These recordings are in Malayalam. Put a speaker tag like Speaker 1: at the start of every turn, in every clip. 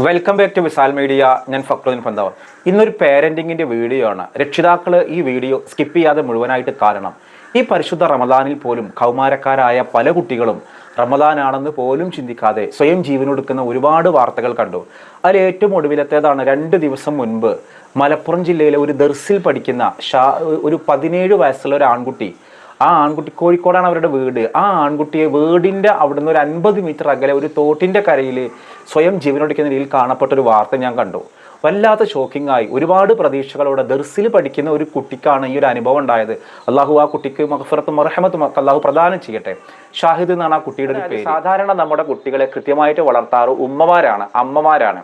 Speaker 1: Welcome back to Visal media ഞാൻ ഫക്രുദ്ദീൻ പന്തവർ. ഇന്നൊരു പേരന്റിങ്ങിന്റെ വീഡിയോ ആണ്. രക്ഷിതാക്കൾ ഈ വീഡിയോ സ്കിപ്പ് ചെയ്യാതെ മുഴുവനായിട്ട് കാരണം ഈ പരിശുദ്ധ റമദാനിൽ പോലും കൗമാരക്കാരായ പല കുട്ടികളും റമദാനാണെന്ന് പോലും ചിന്തിക്കാതെ സ്വയം ജീവനൊടുക്കുന്ന ഒരുപാട് വാർത്തകൾ കണ്ടു. അതിൽ ഏറ്റവും ഒടുവിലത്തേതാണ് രണ്ട് ദിവസം മുൻപ് മലപ്പുറം ജില്ലയിലെ ഒരു ദർസിൽ പഠിക്കുന്ന ഷാ ഒരു പതിനേഴ് വയസ്സുള്ള ഒരു ആൺകുട്ടി ആ ആൺകുട്ടി കോഴിക്കോടാണ് അവരുടെ വീട്. ആ ആൺകുട്ടിയെ വീടിന്റെ അവിടുന്ന് ഒരു അൻപത് മീറ്റർ അകലെ ഒരു തോട്ടിന്റെ കരയിൽ സ്വയം ജീവനൊടിക്കുന്ന രീതിയിൽ കാണപ്പെട്ട ഒരു വാർത്ത ഞാൻ കണ്ടു. വല്ലാത്ത ഷോക്കിംഗ് ആയി. ഒരുപാട് പ്രതീക്ഷകളോടെ ദർസിൽ പഠിക്കുന്ന ഒരു കുട്ടിക്കാണ് ഈ ഒരു അനുഭവം ഉണ്ടായത്. അള്ളാഹു ആ കുട്ടിക്ക് മഹഫറത്തും മറഹമത്തും അള്ളാഹു പ്രദാനം ചെയ്യട്ടെ. ഷാഹിദ് എന്നാണ് ആ കുട്ടിയുടെ ഒരു പേര്. സാധാരണ നമ്മുടെ കുട്ടികളെ കൃത്യമായിട്ട് വളർത്താറ് ഉമ്മമാരാണ് അമ്മമാരാണ്.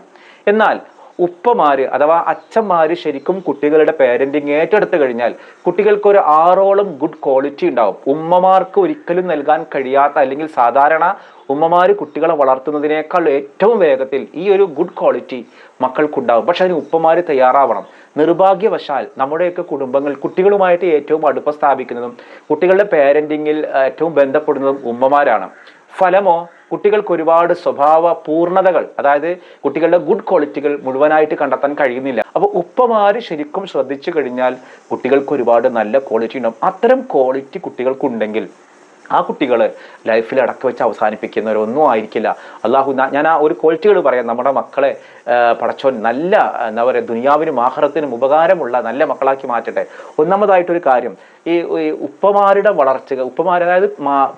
Speaker 1: എന്നാൽ ഉപ്പമാര് അഥവാ അച്ഛന്മാര് ശരിക്കും കുട്ടികളുടെ പേരന്റിങ് ഏറ്റെടുത്തു കഴിഞ്ഞാൽ കുട്ടികൾക്ക് ഒരു ആറോളം ഗുഡ് ക്വാളിറ്റി ഉണ്ടാവും. ഉമ്മമാർക്ക് ഒരിക്കലും നൽകാൻ കഴിയാത്ത അല്ലെങ്കിൽ സാധാരണ ഉമ്മമാര് കുട്ടികളെ വളർത്തുന്നതിനേക്കാൾ ഏറ്റവും വേഗത്തിൽ ഈ ഒരു ഗുഡ് ക്വാളിറ്റി മക്കൾക്കുണ്ടാവും. പക്ഷെ അതിന് ഉപ്പമാര് തയ്യാറാവണം. നിർഭാഗ്യവശാൽ നമ്മുടെയൊക്കെ കുടുംബങ്ങൾ കുട്ടികളുമായിട്ട് ഏറ്റവും അടുപ്പം സ്ഥാപിക്കുന്നതും കുട്ടികളുടെ പേരന്റിങ്ങിൽ ഏറ്റവും ബന്ധപ്പെടുന്നതും ഉമ്മമാരാണ്. ഫലമോ? കുട്ടികൾക്ക് ഒരുപാട് സ്വഭാവ പൂർണതകൾ അതായത് കുട്ടികളുടെ ഗുഡ് ക്വാളിറ്റികൾ മുഴുവനായിട്ട് കണ്ടെത്താൻ കഴിയുന്നില്ല. അപ്പോൾ ഉപ്പമാര് ശരിക്കും ശ്രദ്ധിച്ചു കഴിഞ്ഞാൽ കുട്ടികൾക്ക് ഒരുപാട് നല്ല ക്വാളിറ്റി ഉണ്ടാവും. അത്തരം ക്വാളിറ്റി കുട്ടികൾക്കുണ്ടെങ്കിൽ ആ കുട്ടികൾ ലൈഫിൽ അടക്കി വെച്ച് അവസാനിപ്പിക്കുന്നവരൊന്നും ആയിരിക്കില്ല. അള്ളാഹു ഞാൻ ആ ഒരു ക്വാളിറ്റികൾ പറയാം. നമ്മുടെ മക്കളെ പടച്ചോൻ നല്ല എന്താ പറയുക ദുനിയാവിനും ആഹ്റത്തിനും ഉപകാരമുള്ള നല്ല മക്കളാക്കി മാറ്റട്ടെ. ഒന്നാമതായിട്ടൊരു കാര്യം ഈ ഉപ്പമാരുടെ വളർച്ച ഉപ്പമാർ അതായത്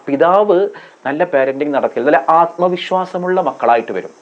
Speaker 1: പിതാവ് നല്ല പാരന്റിങ് നടക്കില്ല നല്ല ആത്മവിശ്വാസമുള്ള മക്കളായിട്ട് വരും.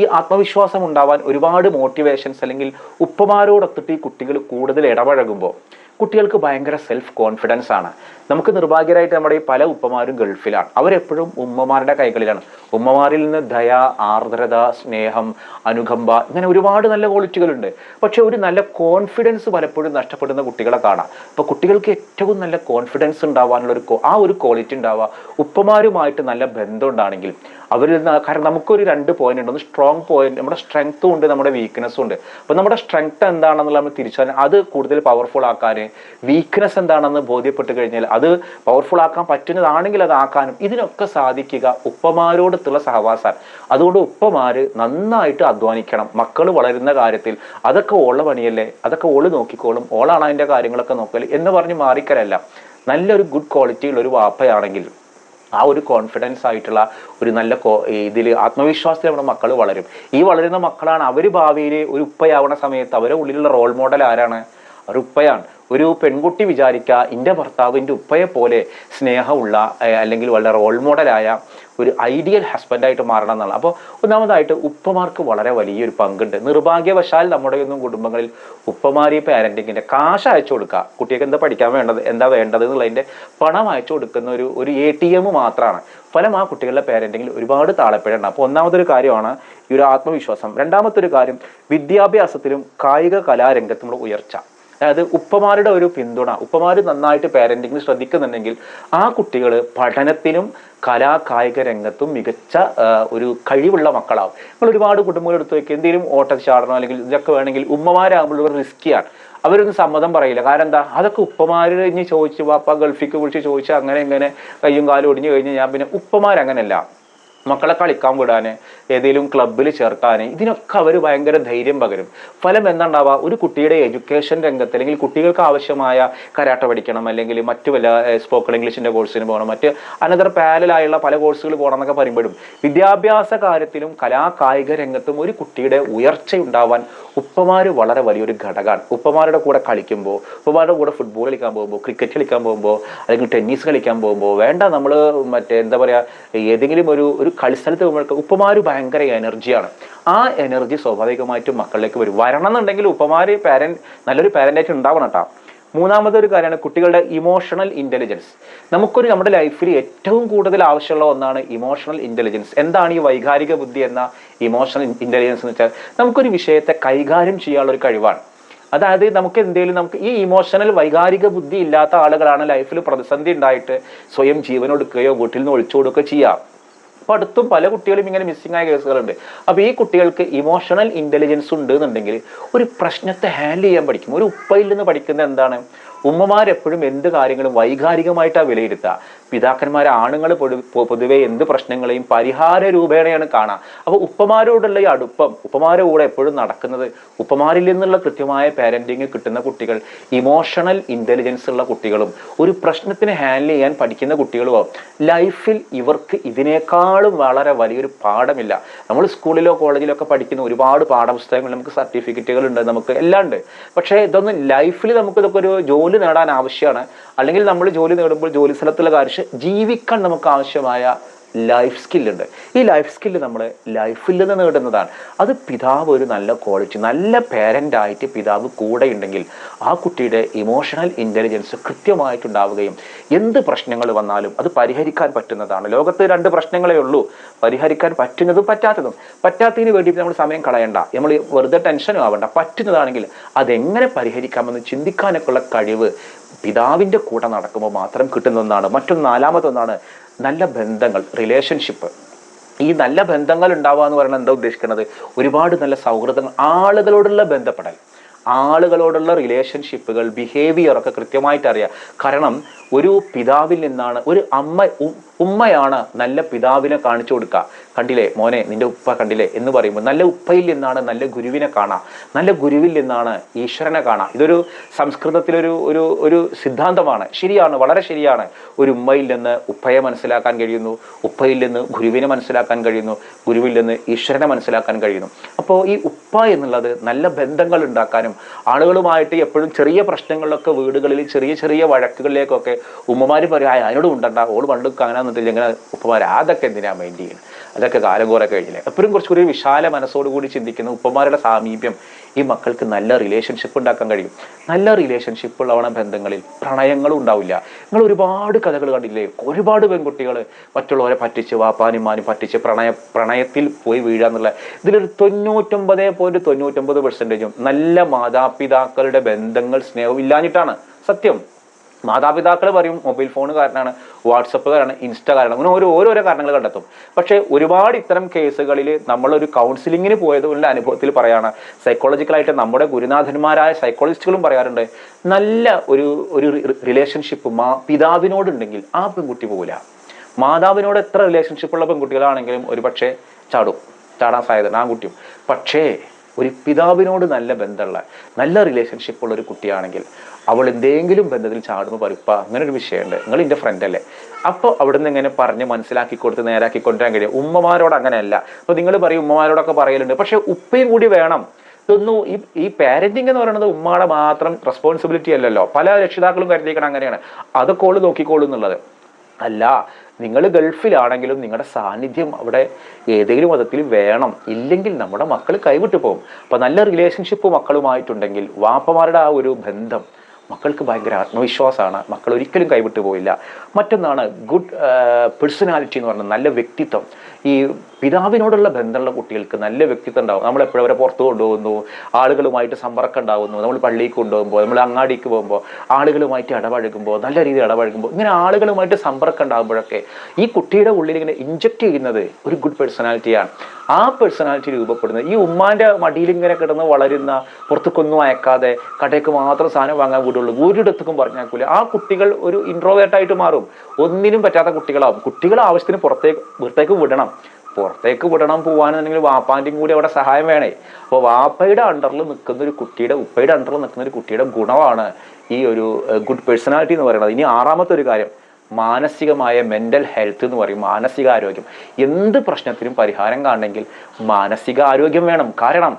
Speaker 1: ഈ ആത്മവിശ്വാസം ഉണ്ടാവാൻ ഒരുപാട് മോട്ടിവേഷൻസ് അല്ലെങ്കിൽ ഉപ്പമാരോടൊത്തിട്ട് ഈ കുട്ടികൾ കൂടുതൽ ഇടപഴകുമ്പോൾ കുട്ടികൾക്ക് ഭയങ്കര സെൽഫ് കോൺഫിഡൻസ് ആണ്. നമുക്ക് നിർഭാഗ്യരായിട്ട് നമ്മുടെ ഈ പല ഉപ്പമാരും ഗൾഫിലാണ്. അവരെപ്പോഴും ഉമ്മമാരുടെ കൈകളിലാണ്. ഉമ്മമാരിൽ നിന്ന് ദയ ആർദ്രത സ്നേഹം അനുകമ്പ ഇങ്ങനെ ഒരുപാട് നല്ല ക്വാളിറ്റികളുണ്ട് പക്ഷെ ഒരു നല്ല കോൺഫിഡൻസ് പലപ്പോഴും നഷ്ടപ്പെടുന്ന കുട്ടികളെ കാണാം. അപ്പോൾ കുട്ടികൾക്ക് ഏറ്റവും നല്ല കോൺഫിഡൻസ് ഉണ്ടാവാനുള്ള ഒരു ആ ഒരു ക്വാളിറ്റി ഉണ്ടാവുക. ഉപ്പമാരുമായിട്ട് നല്ല ബന്ധം ഉണ്ടാണെങ്കിൽ അവരിൽ നിന്ന് കാരണം നമുക്കൊരു രണ്ട് പോയിന്റ് ഉണ്ട്. ഒന്ന് സ്ട്രോങ് പോയിന്റ് നമ്മുടെ സ്ട്രെങ്ത്തും ഉണ്ട് നമ്മുടെ വീക്ക്നെസ്സും ഉണ്ട്. അപ്പോൾ നമ്മുടെ സ്ട്രെങ്ത് എന്താണെന്നുള്ള നമ്മൾ തിരിച്ചറിയാൻ അത് കൂടുതൽ പവർഫുൾ ആക്കാൻ വീക്ക്നെസ് എന്താണെന്ന് ബോധ്യപ്പെട്ട് കഴിഞ്ഞാൽ അത് പവർഫുൾ ആക്കാൻ പറ്റുന്നതാണെങ്കിൽ അത് ആക്കാനും ഇതിനൊക്കെ സാധിക്കുക ഉപ്പമാരോടത്തുള്ള സഹവാസം അതുകൊണ്ട് ഉപ്പമാര് നന്നായിട്ട് അധ്വാനിക്കണം. മക്കൾ വളരുന്ന കാര്യത്തിൽ അതൊക്കെ ഓള പണിയല്ലേ? അതൊക്കെ ഓൾ നോക്കിക്കോളും. ഓളാണ് അതിന്റെ കാര്യങ്ങളൊക്കെ നോക്കൽ എന്ന് പറഞ്ഞ് മാറിക്കലല്ല നല്ലൊരു ഗുഡ് ക്വാളിറ്റിയുള്ള ഒരു വാപ്പയാണെങ്കിൽ ആ ഒരു കോൺഫിഡൻസ് ആയിട്ടുള്ള ഒരു നല്ല ഇതിൽ ആത്മവിശ്വാസത്തിൽ നമ്മുടെ മക്കൾ വളരും. ഈ വളരുന്ന മക്കളാണ് അവർ ഭാവിയിൽ ഒരു ഉപ്പയാവണ സമയത്ത് അവരുടെ ഉള്ളിലുള്ള റോൾ മോഡൽ ആരാണ്? അവർ ഉപ്പയാണ്. ഒരു പെൺകുട്ടി വിചാരിക്കുക എന്റെ ഭർത്താവ് എന്റെ ഉപ്പയെ പോലെ സ്നേഹമുള്ള അല്ലെങ്കിൽ വളരെ റോൾ മോഡലായ ഒരു ഐഡിയൽ ഹസ്ബൻഡായിട്ട് മാറണം എന്നാണ്. അപ്പോൾ ഒന്നാമതായിട്ട് ഉപ്പമാർക്ക് വളരെ വലിയൊരു പങ്കുണ്ട്. നിർഭാഗ്യവശാൽ നമ്മുടെ ഒന്നും കുടുംബങ്ങളിൽ ഉപ്പമാരി പാരന്റിങ്ങിന്റെ കാശ് അയച്ചു കൊടുക്കുക. കുട്ടികൾക്ക് എന്താ പഠിക്കാൻ വേണ്ടത് എന്താ വേണ്ടത് എന്നുള്ളതിന്റെ പണം അയച്ചു കൊടുക്കുന്ന ഒരു ഒരു എ ടി എം മാത്രമാണ് ഫലം ആ കുട്ടികളുടെ പാരന്റിങ്ങിൽ ഒരുപാട് താളപ്പിഴയുണ്ട് അപ്പോൾ ഒന്നാമതൊരു കാര്യമാണ് ഈ ഒരു ആത്മവിശ്വാസം. രണ്ടാമത്തെ ഒരു കാര്യം വിദ്യാഭ്യാസത്തിലും കായിക കലാരംഗത്തുമുള്ള ഉയർച്ച. അതായത് ഉപ്പമാരുടെ ഒരു പിന്തുണ ഉപ്പമാർ നന്നായിട്ട് പാരന്റിങ്ങിൽ ശ്രദ്ധിക്കുന്നുണ്ടെങ്കിൽ ആ കുട്ടികൾ പഠനത്തിലും കലാ കായിക രംഗത്തും മികച്ച ഒരു കഴിവുള്ള മക്കളാവും. നമ്മൾ ഒരുപാട് കുടുംബങ്ങൾ എടുത്തു വെക്കുക എന്തെങ്കിലും ഓട്ടച്ചാടനോ അല്ലെങ്കിൽ ഇതൊക്കെ വേണമെങ്കിൽ ഉമ്മമാരാകുമ്പോൾ ഇവർ റിസ്ക്കിയാണ് അവരൊന്നും സമ്മതം പറയില്ല. കാരണം എന്താ? അതൊക്കെ ഉപ്പമാര് കഴിഞ്ഞ് ചോദിച്ചു വാപ്പ ഗൾഫിക്ക് വിളിച്ച് ചോദിച്ചു അങ്ങനെ ഇങ്ങനെ കയ്യും കാലും ഒടിഞ്ഞു കഴിഞ്ഞ് ഞാൻ പിന്നെ ഉപ്പമാരങ്ങനല്ല. മക്കളെ കളിക്കാൻ വിടാൻ ഏതെങ്കിലും ക്ലബ്ബിൽ ചേർക്കാൻ ഇതിനൊക്കെ അവർ ഭയങ്കര ധൈര്യം പകരും. ഫലം എന്താണ്ടാവുക ഒരു കുട്ടിയുടെ എഡ്യൂക്കേഷൻ രംഗത്ത് അല്ലെങ്കിൽ കുട്ടികൾക്ക് ആവശ്യമായ കരാട്ട പഠിക്കണം അല്ലെങ്കിൽ മറ്റു വല്ല സ്പോക്കൺ ഇംഗ്ലീഷിന്റെ കോഴ്സിന് പോകണം മറ്റ് അനദർ പാരലായുള്ള പല കോഴ്സുകൾ പോകണം എന്നൊക്കെ പറയുമ്പോഴും വിദ്യാഭ്യാസ കാര്യത്തിലും കലാ കായിക രംഗത്തും ഒരു കുട്ടിയുടെ ഉയർച്ച ഉണ്ടാവാൻ ഉപ്പമാർ വളരെ വലിയൊരു ഘടകമാണ് ഉപ്പമാരുടെ കൂടെ കളിക്കുമ്പോൾ ഉപ്പമാരുടെ കൂടെ ഫുട്ബോൾ കളിക്കാൻ പോകുമ്പോൾ ക്രിക്കറ്റ് കളിക്കാൻ പോകുമ്പോൾ അല്ലെങ്കിൽ ടെന്നീസ് കളിക്കാൻ പോകുമ്പോൾ വേണ്ട നമ്മൾ മറ്റേ എന്താ പറയുക ഏതെങ്കിലും ഒരു ഒരു കളിസ്ഥലത്ത് പോകുമ്പോഴൊക്കെ ഉപ്പമാര് ഭയങ്കര എനർജിയാണ് ആ എനർജി സ്വാഭാവികമായിട്ടും മക്കളിലേക്ക് വരും. വരണം എന്നുണ്ടെങ്കിൽ ഉപ്പമാര് പാരന്റ് നല്ലൊരു പാരന്റായിട്ട് ഉണ്ടാവണം കേട്ടോ. ഒരു കാര്യമാണ് കുട്ടികളുടെ ഇമോഷണൽ ഇന്റലിജൻസ് നമുക്കൊരു നമ്മുടെ ലൈഫിൽ ഏറ്റവും കൂടുതൽ ആവശ്യമുള്ള ഒന്നാണ് ഇമോഷണൽ ഇന്റലിജൻസ് എന്താണ് ഈ വൈകാരിക ബുദ്ധി എന്ന ഇമോഷണൽ ഇന്റലിജൻസ് എന്ന് വെച്ചാൽ നമുക്കൊരു വിഷയത്തെ കൈകാര്യം ചെയ്യാനുള്ള ഒരു കഴിവാണ്. അതായത് നമുക്ക് എന്തെങ്കിലും നമുക്ക് ഈ ഇമോഷണൽ വൈകാരിക ബുദ്ധി ഇല്ലാത്ത ആളുകളാണ് ലൈഫിൽ പ്രതിസന്ധി ഉണ്ടായിട്ട് സ്വയം ജീവനൊടുക്കുകയോ വീട്ടിൽ നിന്ന് ഒളിച്ചു കൊടുക്കുകയോ ചെയ്യാം. അപ്പൊ അടുത്തും പല കുട്ടികളും ഇങ്ങനെ മിസ്സിംഗ് ആയ കേസുകളുണ്ട്. അപ്പൊ ഈ കുട്ടികൾക്ക് ഇമോഷണൽ ഇന്റലിജൻസ് ഉണ്ട് എന്നുണ്ടെങ്കിൽ ഒരു പ്രശ്നത്തെ ഹാൻഡിൽ ചെയ്യാൻ പഠിക്കും. ഒരു ഉപ്പയിൽ നിന്ന് പഠിക്കുന്നത് എന്താണ്? ഉമ്മമാരെപ്പോഴും എന്ത് കാര്യങ്ങളും വൈകാരികമായിട്ടാണ് വിലയിരുത്തുക. പിതാക്കന്മാർ ആണുങ്ങൾ പൊതുവെ എന്ത് പ്രശ്നങ്ങളെയും പരിഹാര രൂപേണയാണ് കാണുക അപ്പോൾ ഉപ്പമാരോടുള്ള ഈ അടുപ്പം ഉപ്പമാരുടെ കൂടെ എപ്പോഴും നടക്കുന്നത് ഉപ്പമാരിൽ നിന്നുള്ള കൃത്യമായ പാരന്റിങ് കിട്ടുന്ന കുട്ടികൾ ഇമോഷണൽ ഇന്റലിജൻസ് ഉള്ള കുട്ടികളും ഒരു പ്രശ്നത്തിന് ഹാൻഡിൽ ചെയ്യാൻ പഠിക്കുന്ന കുട്ടികളുമാവും ലൈഫിൽ ഇവർക്ക് ഇതിനേക്കാളും വളരെ വലിയൊരു പാഠമില്ല. നമ്മൾ സ്കൂളിലോ കോളേജിലോ ഒക്കെ പഠിക്കുന്ന ഒരുപാട് പാഠപുസ്തകങ്ങൾ നമുക്ക് സർട്ടിഫിക്കറ്റുകൾ ഉണ്ട് നമുക്ക് എല്ലാം ഉണ്ട് പക്ഷേ ഇതൊന്നും ലൈഫിൽ നമുക്ക് ഇതൊക്കെ ഒരു ജോലി നേടാൻ ആവശ്യമാണ്. അല്ലെങ്കിൽ നമ്മൾ ജോലി നേടുമ്പോൾ ജോലി സ്ഥലത്തുള്ള കാര്യം ജീവിക്കാൻ നമുക്ക് ആവശ്യമായ ലൈഫ് സ്കില്ലുണ്ട് ഈ ലൈഫ് സ്കില്ല് നമ്മൾ ലൈഫിൽ നിന്ന് നേടുന്നതാണ്. അത് പിതാവ് ഒരു നല്ല ക്വാളിറ്റി നല്ല പേരന്റായിട്ട് പിതാവ് കൂടെ ഉണ്ടെങ്കിൽ ആ കുട്ടിയുടെ ഇമോഷണൽ ഇന്റലിജൻസ് കൃത്യമായിട്ടുണ്ടാവുകയും എന്ത് പ്രശ്നങ്ങൾ വന്നാലും അത് പരിഹരിക്കാൻ പറ്റുന്നതാണ്. ലോകത്ത് രണ്ട് പ്രശ്നങ്ങളേ ഉള്ളൂ. പരിഹരിക്കാൻ പറ്റുന്നതും പറ്റാത്തതും. പറ്റാത്തതിന് വേണ്ടി നമ്മൾ സമയം കളയണ്ട. നമ്മൾ വെറുതെ ടെൻഷനും ആവണ്ട. പറ്റുന്നതാണെങ്കിൽ അതെങ്ങനെ പരിഹരിക്കാമെന്ന് ചിന്തിക്കാനൊക്കെയുള്ള കഴിവ് പിതാവിന്റെ കൂടെ നടക്കുമ്പോൾ മാത്രം കിട്ടുന്ന ഒന്നാണ് മറ്റൊന്ന് നാലാമതൊന്നാണ് നല്ല ബന്ധങ്ങൾ റിലേഷൻഷിപ്പ് ഈ നല്ല ബന്ധങ്ങൾ ഉണ്ടാവുക എന്ന് പറയുന്നത് എന്താ ഉദ്ദേശിക്കുന്നത്? ഒരുപാട് നല്ല സൗഹൃദങ്ങൾ ആളുകളോടുള്ള ബന്ധപ്പെടൽ. ആളുകളോടുള്ള റിലേഷൻഷിപ്പുകൾ ബിഹേവിയർ ഒക്കെ കൃത്യമായിട്ട് അറിയാം. കാരണം ഒരു പിതാവിൽ നിന്നാണ് ഒരു അമ്മ ഉമ്മയാണ് നല്ല പിതാവിനെ കാണിച്ചു കൊടുക്കുക. കണ്ടില്ലേ? മോനെ നിന്റെ ഉപ്പ കണ്ടില്ലേ? എന്ന് പറയുമ്പോൾ നല്ല ഉപ്പയിൽ നിന്നാണ് നല്ല ഗുരുവിനെ കാണാം. നല്ല ഗുരുവിൽ നിന്നാണ് ഈശ്വരനെ കാണാം. ഇതൊരു സംസ്കൃതത്തിലൊരു ഒരു ഒരു സിദ്ധാന്തമാണ്. ശരിയാണ് വളരെ ശരിയാണ്. ഒരു ഉമ്മയിൽ നിന്ന് ഉപ്പയെ മനസ്സിലാക്കാൻ കഴിയുന്നു. ഉപ്പയിൽ നിന്ന് ഗുരുവിനെ മനസ്സിലാക്കാൻ കഴിയുന്നു. ഗുരുവിൽ നിന്ന് ഈശ്വരനെ മനസ്സിലാക്കാൻ കഴിയുന്നു. അപ്പോൾ ഈ ഉപ്പ എന്നുള്ളത് നല്ല ബന്ധങ്ങൾ ഉണ്ടാക്കാനും ആളുകളുമായിട്ട് എപ്പോഴും ചെറിയ പ്രശ്നങ്ങളിലൊക്കെ വീടുകളിൽ ചെറിയ ചെറിയ വഴക്കുകളിലേക്കൊക്കെ ഉമ്മമാർ പറയും അതിനോട് ഉണ്ടണ്ട ഓൾ പണ്ട് അങ്ങനെ നിന്നിട്ടില്ല ഇങ്ങനെ ഉപ്പമാർ അതൊക്കെ എന്തിനാ ചെയ്യുന്നത് അതൊക്കെ കാലം കുറെ കഴിഞ്ഞില്ലേ? എപ്പോഴും കുറച്ചുകൂടി ഒരു വിശാല മനസ്സോടുകൂടി ചിന്തിക്കുന്ന ഉപ്പമാരുടെ സാമീപ്യം ഈ മക്കൾക്ക് നല്ല റിലേഷൻഷിപ്പ് ഉണ്ടാക്കാൻ കഴിയും. നല്ല റിലേഷൻഷിപ്പ് ഉള്ളവണ ബന്ധങ്ങളിൽ പ്രണയങ്ങളും ഉണ്ടാവില്ല. നിങ്ങൾ ഒരുപാട് കഥകൾ കണ്ടില്ലേ? ഒരുപാട് പെൺകുട്ടികൾ മറ്റുള്ളവരെ പറ്റിച്ച് വാപ്പാനിമാനും പറ്റിച്ച് പ്രണയ പ്രണയത്തിൽ പോയി വീഴാന്നുള്ള ഇതിലൊരു തൊണ്ണൂറ്റൊമ്പത് പോയിന്റ് തൊണ്ണൂറ്റൊമ്പത് പെർസെന്റേജും നല്ല മാതാപിതാക്കളുടെ ബന്ധങ്ങൾ സ്നേഹമില്ലാഞ്ഞിട്ടാണ്. സത്യം. മാതാപിതാക്കൾ പറയും മൊബൈൽ ഫോൺ കാരണമാണ് വാട്സപ്പ് കാരണം ഇൻസ്റ്റ കാരണം അങ്ങനെ ഓരോ ഓരോരോ കാരണങ്ങൾ കണ്ടെത്തും. പക്ഷേ ഒരുപാട് ഇത്തരം കേസുകളിൽ നമ്മളൊരു കൗൺസിലിങ്ങിന് പോയതുകൊണ്ട് അനുഭവത്തിൽ പറയാണ്. സൈക്കോളജിക്കലായിട്ട് നമ്മുടെ ഗുരുനാഥന്മാരായ സൈക്കോളജിസ്റ്റുകളും പറയാറുണ്ട് നല്ല ഒരു ഒരു റിലേഷൻഷിപ്പ് മാ പിതാവിനോടുണ്ടെങ്കിൽ ആ പെൺകുട്ടി പോകില്ല മാതാവിനോട് എത്ര റിലേഷൻഷിപ്പുള്ള പെൺകുട്ടികളാണെങ്കിലും ഒരു പക്ഷേ ചാടും ചാടാൻ സാധ്യത കുട്ടിയും പക്ഷേ ഒരു പിതാവിനോട് നല്ല ബന്ധമുള്ള നല്ല റിലേഷൻഷിപ്പ് ഉള്ള ഒരു കുട്ടിയാണെങ്കിൽ അവൾ എന്തെങ്കിലും ബന്ധത്തിൽ ചാടുമ്പോൾ പരിപ്പ അങ്ങനെ ഒരു വിഷയമുണ്ട്. നിങ്ങൾ എന്റെ ഫ്രണ്ട് അല്ലേ? അപ്പോൾ അവിടുന്ന് ഇങ്ങനെ പറഞ്ഞ് മനസ്സിലാക്കി കൊടുത്ത് നേരാക്കി കൊണ്ടുവരാൻ കഴിയും. ഉമ്മമാരോട് അങ്ങനെയല്ല. അപ്പോൾ നിങ്ങൾ പറയും ഉമ്മമാരോടൊക്കെ പറയലുണ്ട്. പക്ഷേ ഉപ്പയും കൂടി വേണം. ഇതൊന്നും ഈ ഈ പാരന്റിങ് എന്ന് പറയുന്നത് ഉമ്മയുടെ മാത്രം റെസ്പോൺസിബിലിറ്റി അല്ലല്ലോ. പല രക്ഷിതാക്കളും കരുതിയിരിക്കണം അങ്ങനെയാണ്. അതൊക്കെ ഓൾ നോക്കിക്കോളൂ എന്നുള്ളത്. അല്ല നിങ്ങൾ ഗൾഫിലാണെങ്കിലും നിങ്ങളുടെ സാന്നിധ്യം അവിടെ ഏതെങ്കിലും മതത്തിൽ വേണം. ഇല്ലെങ്കിൽ നമ്മുടെ മക്കൾ കൈവിട്ടു പോകും അപ്പം നല്ല റിലേഷൻഷിപ്പ് മക്കളുമായിട്ടുണ്ടെങ്കിൽ വാപ്പമാരുടെ ആ ഒരു ബന്ധം മക്കൾക്ക് ഭയങ്കര ആത്മവിശ്വാസമാണ്. മക്കൾ ഒരിക്കലും കൈവിട്ടു പോയില്ല. മറ്റൊന്നാണ് ഗുഡ് പേഴ്സണാലിറ്റി എന്ന് പറഞ്ഞാൽ നല്ല വ്യക്തിത്വം. ഈ പിതാവിനോടുള്ള ബന്ധമുള്ള കുട്ടികൾക്ക് നല്ല വ്യക്തിത്വം ഉണ്ടാവും. നമ്മൾ എപ്പോഴും അവരെ പുറത്തു കൊണ്ടുപോകുന്നു. ആളുകളുമായിട്ട് സമ്പർക്കം ഉണ്ടാകുന്നു. നമ്മൾ പള്ളിയിൽ കൊണ്ടുപോകുമ്പോൾ നമ്മൾ അങ്ങാടിക്ക് പോകുമ്പോൾ ആളുകളുമായിട്ട് ഇടപഴകുമ്പോൾ നല്ല രീതിയിൽ ഇടപഴകുമ്പോൾ ഇങ്ങനെ ആളുകളുമായിട്ട് സമ്പർക്കം ഉണ്ടാകുമ്പോഴൊക്കെ ഈ കുട്ടിയുടെ ഉള്ളിൽ ഇങ്ങനെ ഇഞ്ചക്ട് ചെയ്യുന്നത് ഒരു ഗുഡ് പേഴ്സണാലിറ്റിയാണ് ആ പേഴ്സണാലിറ്റി രൂപപ്പെടുന്നത് ഈ ഉമ്മാന്റെ മടിയിൽ ഇങ്ങനെ കിടന്ന് വളരുന്ന പുറത്തേക്കൊന്നും അയക്കാതെ കടയ്ക്ക് മാത്രം സാധനം വാങ്ങാൻ കൂടുള്ളൂ ഒരിടത്തേക്കും പറഞ്ഞാക്കൂല ആ കുട്ടികൾ ഒരു ഇൻട്രോവേർട്ടായിട്ട് മാറും. ഒന്നിനും പറ്റാത്ത കുട്ടികളാവും. കുട്ടികൾ ആവശ്യത്തിന് പുറത്തേക്ക് വീട്ടേക്ക് വിടണം. പുറത്തേക്ക് വിടണം പോകാനെന്നുണ്ടെങ്കിൽ വാപ്പാന്റെയും കൂടി അവിടെ സഹായം വേണേ. അപ്പോൾ വാപ്പയുടെ അണ്ടറിൽ നിൽക്കുന്ന ഒരു കുട്ടിയുടെ ഉപ്പയുടെ അണ്ടറിൽ നിൽക്കുന്ന ഒരു കുട്ടിയുടെ ഗുണമാണ് ഈ ഒരു ഗുഡ് പേഴ്സണാലിറ്റി എന്ന് പറയുന്നത്. ഇനി ആറാമത്തെ ഒരു കാര്യം. മാനസികമായ മെന്റൽ ഹെൽത്ത് എന്ന് പറയും. മാനസികാരോഗ്യം. എന്ത് പ്രശ്നത്തിനും പരിഹാരം കാണണമെങ്കിൽ മാനസികാരോഗ്യം വേണം. കാരണം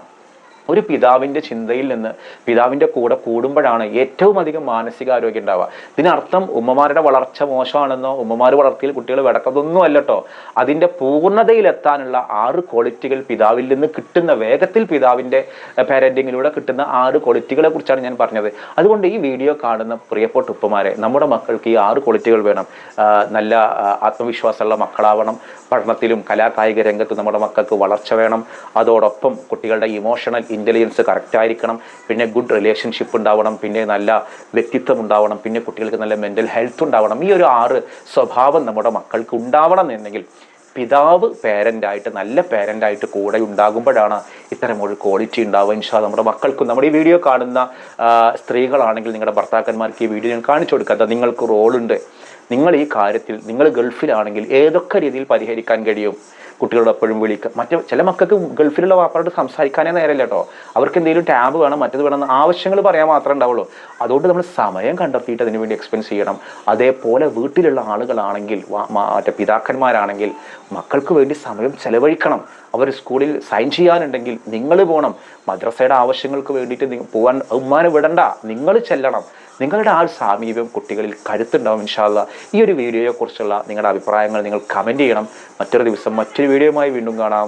Speaker 1: ഒരു പിതാവിന്റെ ചിന്തയിൽ നിന്ന് പിതാവിന്റെ കൂടെ കൂടുമ്പോഴാണ് ഏറ്റവും അധികം മാനസികാരോഗ്യം ഉണ്ടാവുക. ഇതിനർത്ഥം ഉമ്മമാരുടെ വളർച്ച മോശമാണെന്നോ ഉമ്മമാർ വളർത്തിയിൽ കുട്ടികൾ വിടക്കതൊന്നും അല്ലട്ടോ അതിന്റെ പൂർണതയിലെത്താനുള്ള ആറ് ക്വാളിറ്റികൾ പിതാവിൽ നിന്ന് കിട്ടുന്ന വേഗത്തിൽ പിതാവിന്റെ പാരന്റിങ്ങിലൂടെ കിട്ടുന്ന ആറ് ക്വാളിറ്റികളെ കുറിച്ചാണ് ഞാൻ പറഞ്ഞത്. അതുകൊണ്ട് ഈ വീഡിയോ കാണുന്ന പ്രിയപ്പെട്ട ഉപ്പമാരെ നമ്മുടെ മക്കൾക്ക് ഈ ആറ് ക്വാളിറ്റികൾ വേണം. നല്ല ആത്മവിശ്വാസമുള്ള മക്കളാവണം. പഠനത്തിലും കലാകായിക രംഗത്തും നമ്മുടെ മക്കൾക്ക് വളർച്ച വേണം. അതോടൊപ്പം കുട്ടികളുടെ ഇമോഷണൽ ഇന്റലിജൻസ് കറക്റ്റ് ആയിരിക്കണം പിന്നെ ഗുഡ് റിലേഷൻഷിപ്പ് ഉണ്ടാവണം പിന്നെ നല്ല വ്യക്തിത്വം ഉണ്ടാവണം പിന്നെ കുട്ടികൾക്ക് നല്ല മെന്റൽ ഹെൽത്ത് ഉണ്ടാവണം. ഈ ഒരു ആറ് സ്വഭാവം നമ്മുടെ മക്കൾക്ക് ഉണ്ടാവണം എന്നെങ്കിൽ പിതാവ് പേരന്റായിട്ട് നല്ല പേരന്റായിട്ട് കൂടെ ഉണ്ടാകുമ്പോഴാണ് ഇത്തരം ഒരു ക്വാളിറ്റി ഉണ്ടാവുക. ഇൻഷാ നമ്മുടെ മക്കൾക്കും നമ്മുടെ ഈ വീഡിയോ കാണുന്ന സ്ത്രീകളാണെങ്കിൽ നിങ്ങളുടെ ഭർത്താക്കന്മാർക്ക് ഈ വീഡിയോ ഞാൻ കാണിച്ചു കൊടുക്കുക ദാ നിങ്ങൾക്ക് റോളുണ്ട് നിങ്ങൾ ഈ കാര്യത്തിൽ നിങ്ങൾ ഗൾഫിലാണെങ്കിൽ ഏതൊക്കെ രീതിയിൽ പരിഹരിക്കാൻ കഴിയും? കുട്ടികളോട് എപ്പോഴും വിളിക്കുക മറ്റേ ചില മക്കൾക്ക് ഗൾഫിലുള്ള വാപ്പാരോട് സംസാരിക്കാനേ നേരമില്ല കേട്ടോ. അവർക്ക് എന്തെങ്കിലും ടാബ് വേണം മറ്റത് വേണം ആവശ്യങ്ങൾ പറയാൻ മാത്രമേ ഉണ്ടാവുള്ളൂ. അതുകൊണ്ട് നമ്മൾ സമയം കണ്ടെത്തിയിട്ട് അതിന് വേണ്ടി എക്സ്പെൻസ് ചെയ്യണം. അതേപോലെ വീട്ടിലുള്ള ആളുകളാണെങ്കിൽ മറ്റേ പിതാക്കന്മാരാണെങ്കിൽ മക്കൾക്ക് വേണ്ടി സമയം ചെലവഴിക്കണം. അവർ സ്കൂളിൽ സൈൻ ചെയ്യാനുണ്ടെങ്കിൽ നിങ്ങൾ പോകണം. മദ്രസയുടെ ആവശ്യങ്ങൾക്ക് വേണ്ടിയിട്ട് പോകാൻ ഉമ്മാനെ വിടണ്ട. നിങ്ങൾ ചെല്ലണം. നിങ്ങളുടെ ആ സാമീപ്യം കുട്ടികളിൽ കരുത്തുണ്ടാവും ഇൻഷാല്ല ഈ ഒരു വീഡിയോയെക്കുറിച്ചുള്ള നിങ്ങളുടെ അഭിപ്രായങ്ങൾ നിങ്ങൾ കമന്റ് ചെയ്യണം. മറ്റൊരു ദിവസം മറ്റൊരു വീഡിയോയുമായി വീണ്ടും കാണാം.